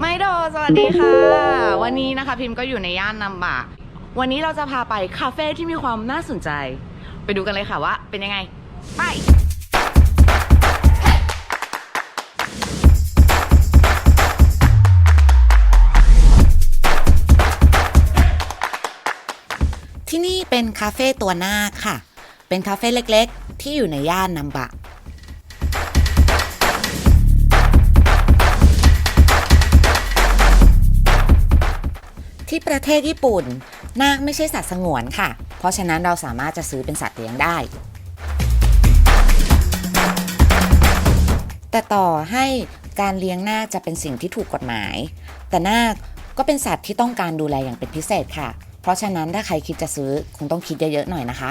ไม่โดสวัสดีค่ะ วันนี้นะคะพิมพ์ก็อยู่ในย่านนัมบะวันนี้เราจะพาไปคาเฟ่ที่มีความน่าสนใจ ไปดูกันเลยค่ะว่าเป็นยังไง ไปที่นี่เป็นคาเฟ่ตัวนาคค่ะ เป็นคาเฟ่เล็กๆ ที่อยู่ในย่านนัมบะ ที่ประเทศญี่ปุ่น นาคไม่ใช่สัตว์สงวนค่ะ เพราะฉะนั้นเราสามารถจะซื้อเป็นสัตว์เลี้ยงได้ แต่ต่อให้การเลี้ยงนาคจะเป็นสิ่งที่ถูกกฎหมาย แต่นาคก็เป็นสัตว์ที่ต้องการดูแลอย่างเป็นพิเศษค่ะ เพราะฉะนั้นถ้าใครคิดจะซื้อคงต้องคิดเยอะๆหน่อยนะคะ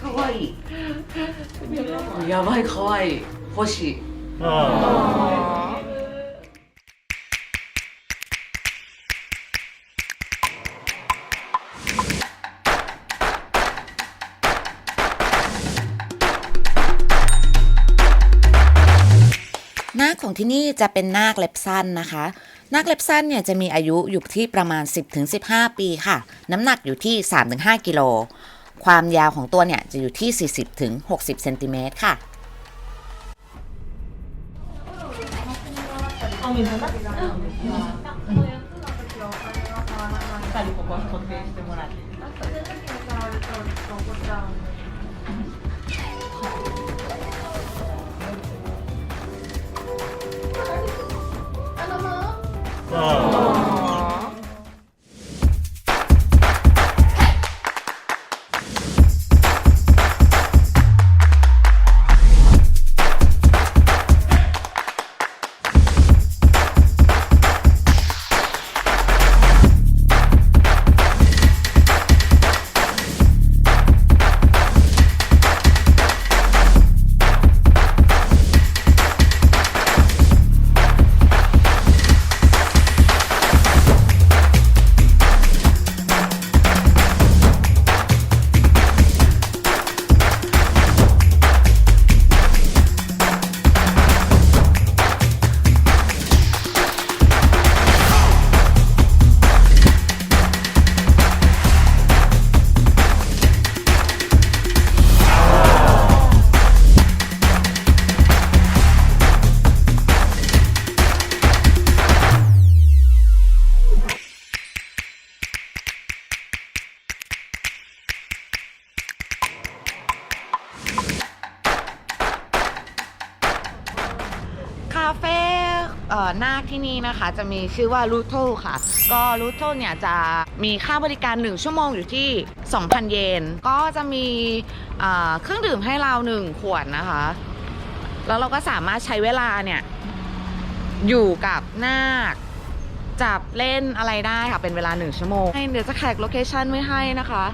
かわいいやばい可愛い欲しい นาคของที่นี่จะเป็นนาคเล็บสั้นนะคะ นาคเล็บสั้นเนี่ยจะมีอายุอยู่ที่ประมาณ 10-15 ปีค่ะ น้ำหนักอยู่ที่ 3-5 กิโล ความยาวของตัวเนี่ยจะอยู่ที่ 40ถึง60เซนติเมตรค่ะาเฟ่เอ่อนาคที่นี่นะคะ จะมีชื่อว่ารูโทค่ะ ก็รูโทเนี่ยจะมีค่าบริการ 1 ชั่วโมงอยู่ที่ 2,000 เยน ก็จะมีเอ่อเครื่องดื่มให้เรา 1 ขวดนะคะ แล้วเราก็สามารถใช้เวลาเนี่ย อยู่กับนาคจับเล่นอะไรได้ค่ะ เป็นเวลา 1 ชั่วโมง เดี๋ยวจะแขกโลเคชันไว้ให้นะคะ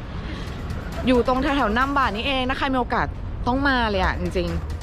อยู่ตรงแถวๆน้ำบาทนี่เองนะใครมีโอกาสต้องมาเลยอะจริงๆ